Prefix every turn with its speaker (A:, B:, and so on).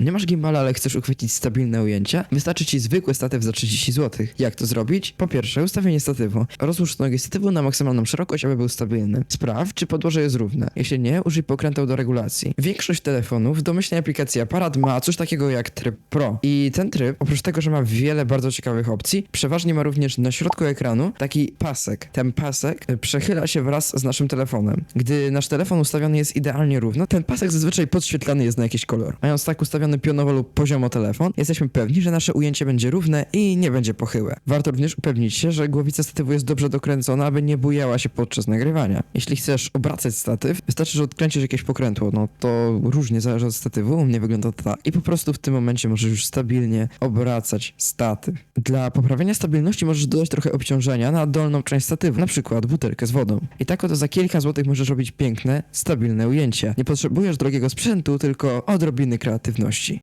A: Nie masz gimbala, ale chcesz uchwycić stabilne ujęcia? Wystarczy ci zwykły statyw za 30 zł. Jak to zrobić? Po pierwsze, ustawienie statywu. Rozłóż nogi statywu na maksymalną szerokość, aby był stabilny. Sprawdź, czy podłoże jest równe. Jeśli nie, użyj pokręteł do regulacji. Większość telefonów domyślnej aplikacji aparat ma coś takiego jak tryb Pro. I ten tryb, oprócz tego, że ma wiele bardzo ciekawych opcji, przeważnie ma również na środku ekranu taki pasek. Ten pasek y, przechyla się wraz z naszym telefonem. Gdy nasz telefon ustawiony jest idealnie równo, ten pasek zazwyczaj podświetlany jest na jakiś kolor. Mając tak ustawiony pionowo lub poziomo telefon, jesteśmy pewni, że nasze ujęcie będzie równe i nie będzie pochyłe. Warto również upewnić się, że głowica statywu jest dobrze dokręcona, aby nie bujała się podczas nagrywania. Jeśli chcesz obracać statyw, wystarczy, że odkręcisz jakieś pokrętło. No to różnie zależy od statywu, u mnie wygląda to tak. I po prostu w tym momencie możesz już stabilnie obracać statyw. Dla poprawienia stabilności możesz dodać trochę obciążenia na dolną część statywu, na przykład butelkę z wodą. I tak oto za kilka złotych możesz robić piękne, stabilne ujęcie. Nie potrzebujesz drogiego sprzętu, tylko odrobiny kreatywności.